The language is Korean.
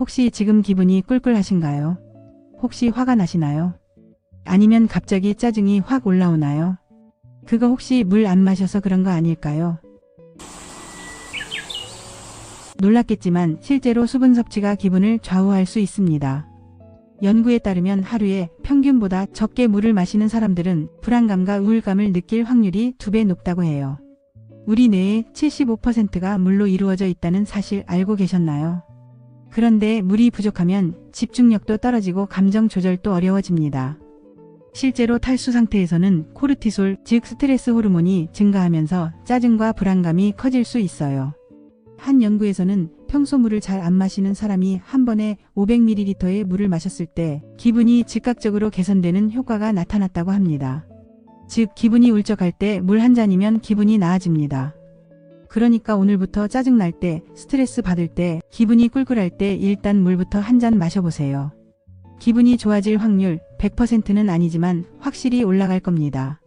혹시 지금 기분이 꿀꿀하신가요? 혹시 화가 나시나요? 아니면 갑자기 짜증이 확 올라오나요? 그거 혹시 물 안 마셔서 그런 거 아닐까요? 놀랍겠지만 실제로 수분 섭취가 기분을 좌우할 수 있습니다. 연구에 따르면 하루에 평균보다 적게 물을 마시는 사람들은 불안감과 우울감을 느낄 확률이 두 배 높다고 해요. 우리 뇌의 75%가 물로 이루어져 있다는 사실 알고 계셨나요? 그런데 물이 부족하면 집중력도 떨어지고 감정 조절도 어려워집니다. 실제로 탈수 상태에서는 코르티솔, 즉 스트레스 호르몬이 증가하면서 짜증과 불안감이 커질 수 있어요. 한 연구에서는 평소 물을 잘 안 마시는 사람이 한 번에 500ml의 물을 마셨을 때 기분이 즉각적으로 개선되는 효과가 나타났다고 합니다. 즉, 기분이 울적할 때 물 한 잔이면 기분이 나아집니다. 그러니까 오늘부터 짜증날 때, 스트레스 받을 때, 기분이 꿀꿀할 때 일단 물부터 한 잔 마셔보세요. 기분이 좋아질 확률 100%는 아니지만 확실히 올라갈 겁니다.